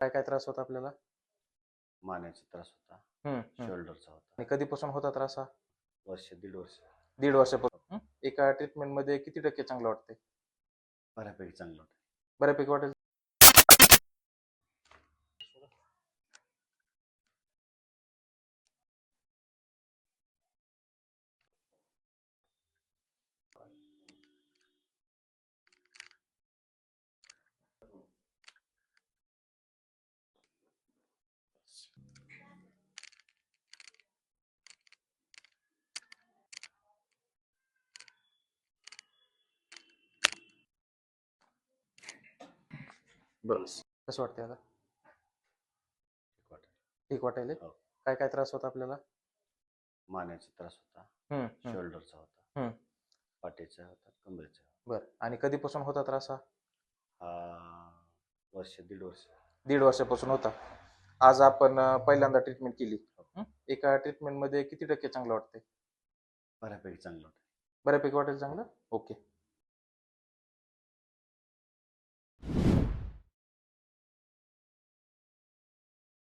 काय काय त्रास होता आपल्याला? मानेचा त्रास होता. हम्म, हम्म. शोल्डरचा होता. आणि कधीपासून होता त्रास हा? वर्ष दीड वर्ष. दीड वर्षापासून? एका ट्रीटमेंटमध्ये किती टक्के चांगलं वाटते बऱ्यापैकी चांगलं होतं बऱ्यापैकी वाटेल? बस कसं वाटते आता. ठीक वाटायले हो. काय काय त्रास होता आपल्याला? मानेचा त्रास होता. हम्म, हम्म. शोल्डरचा होता. हम्म. पाठीचा होता कमरेचा बर. आणि कधीपासून होता त्रास हा? हा वर्ष दीड वर्ष. दीड वर्षापासून होता. आज आपण अं, पहिल्यांदा ट्रीटमेंट केली. हं? एका ट्रीटमेंटमध्ये किती टक्के चांगलं वाटते बऱ्यापैकी चांगलं होतं बऱ्यापैकी वाटेल चांगलं? ओके.